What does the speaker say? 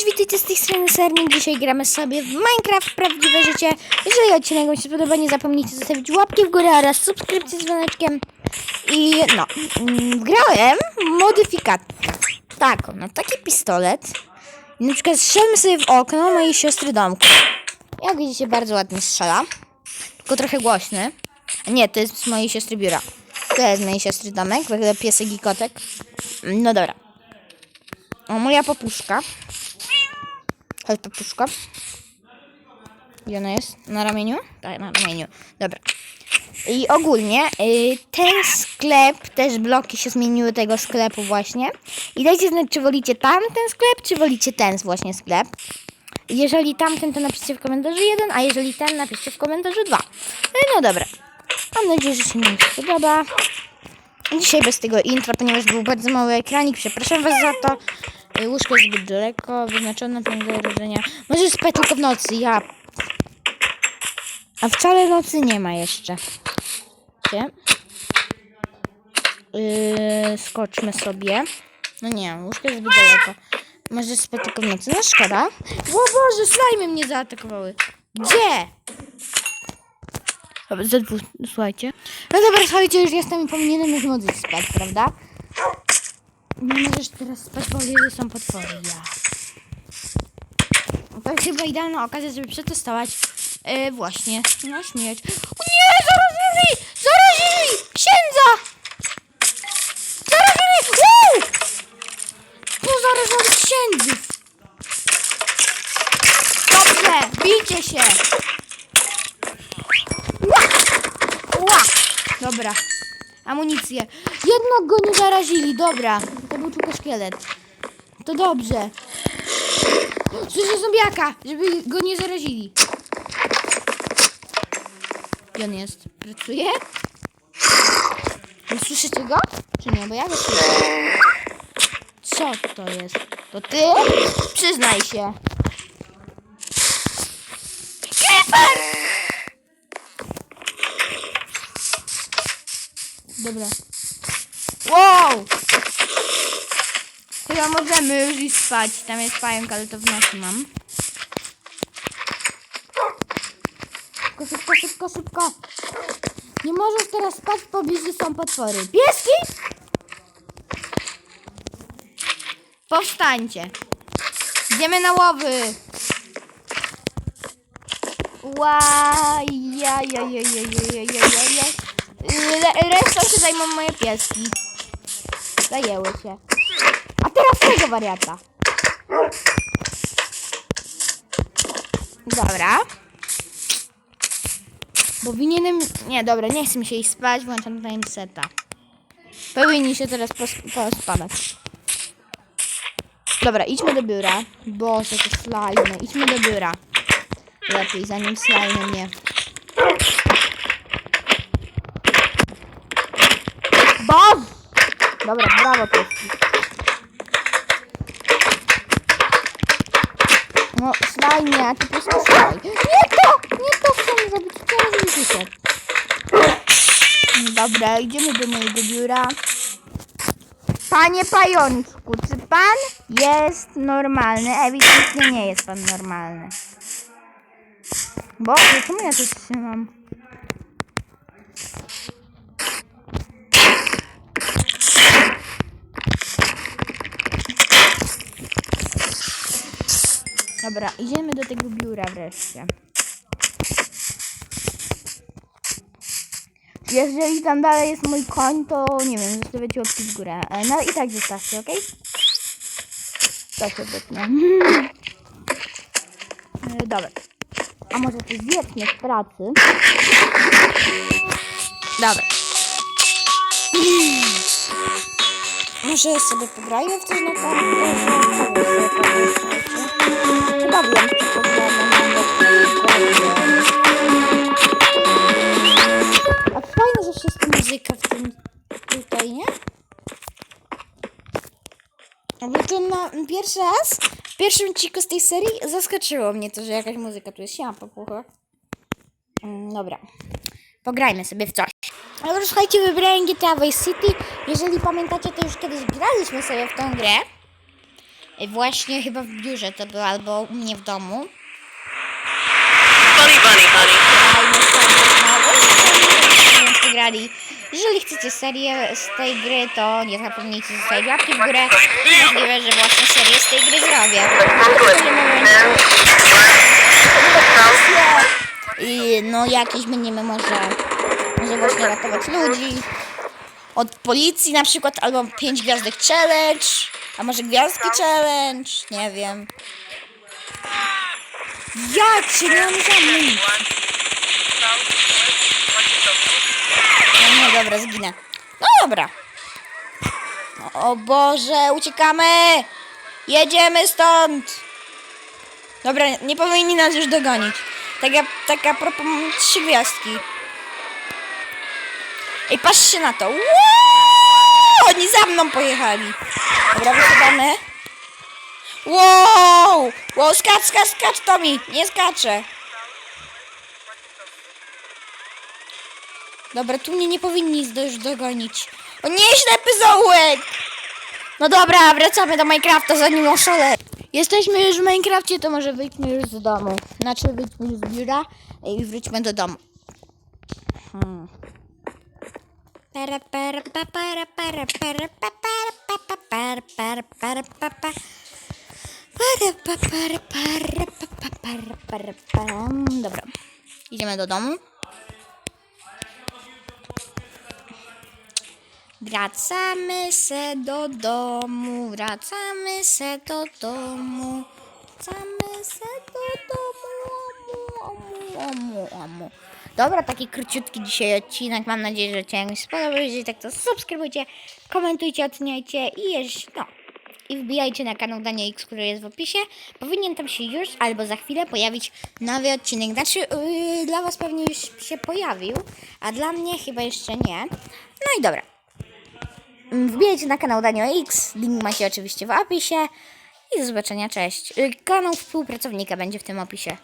Cześć, witajcie z tej strony Sernik. Dzisiaj gramy sobie w Minecraft Prawdziwe Życie. Jeżeli odcinek Wam się spodoba, nie zapomnijcie zostawić łapki w górę oraz subskrypcji z dzwoneczkiem. I no, mm, grałem modyfikator. Taką, no taki pistolet. I na przykład strzelmy sobie w okno mojej siostry domku. Jak widzicie, bardzo ładnie strzela. Tylko trochę głośny. A nie, to jest z mojej siostry biura. To jest mojej siostry domek, w ogóle piesek i kotek. No dobra. O, moja papuszka. Chodź, papuszka. Gdzie ona jest? Na ramieniu? Tak, na ramieniu. Dobra. I ogólnie y, ten sklep, też bloki się zmieniły tego sklepu właśnie. I dajcie znać, czy wolicie tamten sklep, czy wolicie ten właśnie sklep. Jeżeli tamten, to napiszcie w komentarzu jeden, a jeżeli ten, napiszcie w komentarzu dwa. No, no dobra. Mam nadzieję, że się mi spodoba. Dzisiaj bez tego intro, ponieważ był bardzo mały ekranik. Przepraszam Was za to. Łóżko jest zbyt daleko, wyznaczone plan zagrożenia. Może spać tylko w nocy, ja. A wcale nocy nie ma jeszcze. Gdzie? Yy, skoczmy sobie. No nie, łóżko jest zbyt daleko. Może spać tylko w nocy. No szkoda. O Boże, slajmy mnie zaatakowały. Gdzie? Dobra, słuchajcie. No dobra, słuchajcie, już jestem i powinienem już móc spać, prawda? Nie możesz teraz spać, bo że są potwory, ja. To jest chyba idealna okazja, żeby przetestować e, właśnie na śmierć. O nie, zarazili! Zarazili! Księdza! Zarazili! Wow! Pozarażali księdzów! Dobrze, bijcie się! Ła! Ła! Dobra. Amunicję. Jednak go nie zarazili, dobra. To był tylko szkielet. To dobrze. Słyszę zombiaka, żeby go nie zarazili. Gdzie on jest? Pracuje? Nie słyszycie go? Czy nie? Bo ja go słyszę. Co to jest? To ty? Przyznaj się. Creeper! Dobra. Chyba możemy już iść spać. Tam jest pająk, ale to w nocy mam. Szybko, szybko, szybko, szybko. Nie możesz teraz spać, w pobliżu są potwory. Pieski! Powstańcie. Idziemy na łowy. Resztą się zajmą moje pieski. Zajęły się. Wariata. Dobra. Bo powinienem... Nie, dobra, nie chcę mi się iść spać, włączam time seta. Powinni się teraz pos- pospadać. Dobra, idźmy do biura. Boże, to slajmy. Idźmy do biura. Lepiej, zanim slajmy mnie. Bob! Dobra, brawo pieski. No, slajmie, a ty po prostu slaj. Nie to! Nie to chcę zrobić, chcę zrobić się. Dobra, idziemy do mojego biura. Panie pajączku, czy pan jest normalny? Ewidentnie nie jest pan normalny. Bo, czemu ja tu trzymam? Dobra, idziemy do tego biura wreszcie. Jeżeli tam dalej jest mój koń, to nie wiem, zostawiacie łapki w górę. E, No i tak zostawcie, ok? To się wytnę. E, Dobra. A może coś zjedzmy z pracy? Dobra. Może sobie pograjmy w coś na komputerze? Chyba wiem, co pogramy A fajne, że wszystko muzyka w tym tutaj, nie? Bo to pierwszy raz, w pierwszym odcinku z tej serii zaskoczyło mnie to, że jakaś muzyka tu jest. Ja popucha. Mm, dobra. Pograjmy sobie w coś. Ale słuchajcie, wybrałem GTA Vice City. Jeżeli pamiętacie, to już kiedyś graliśmy sobie w tą grę. Właśnie chyba w biurze to było, albo u mnie w domu. Funny bunny, honey. Grajmy sobie znowu. Będziemy grali. Jeżeli chcecie serię z tej gry, to nie zapomnijcie zostawić łapki w górę. Możliwe, że właśnie serię z tej gry zrobię. I no jakieś będziemy może, może właśnie ratować ludzi. Od policji na przykład, albo pięć gwiazdek challenge, a może gwiazdki challenge, nie wiem. Ja cię nie mam żadnych. No nie, dobra, zginę. No dobra. O, Boże, uciekamy! Jedziemy stąd! Dobra, nie powinni nas już dogonić. Taka, taka propos mam trzy gwiazdki. Ej, patrzcie na to. Mną pojechali. Dobra, wysiadamy. Wow! Wow, skacz, skacz, skacz, Tomi! Nie skaczę. Dobra, tu mnie nie powinni już dogonić. O nie, ślepy zaułek! No dobra, wracamy do Minecrafta, zanim oszale. Jesteśmy już w Minecrafcie, to może wyjdźmy już z domu. Znaczy, wyjdźmy z biura i wróćmy do domu. Hmm. Dobra, idziemy do domu. Wracamy se do domu, wracamy se do domu, wracamy se do domu, amu, amu, amu. Dobra, taki króciutki dzisiaj odcinek, mam nadzieję, że Ci się spodobał, jeżeli tak to subskrybujcie, komentujcie, oceniajcie i jeszcze, no, i wbijajcie na kanał Dania X, który jest w opisie. Powinien tam się już albo za chwilę pojawić nowy odcinek. Znaczy, yy, dla Was pewnie już się pojawił, a dla mnie chyba jeszcze nie. No i dobra. Mm, Wbijajcie na kanał Danio X, link macie oczywiście w opisie. I do zobaczenia, cześć. Y, Kanał współpracownika będzie w tym opisie.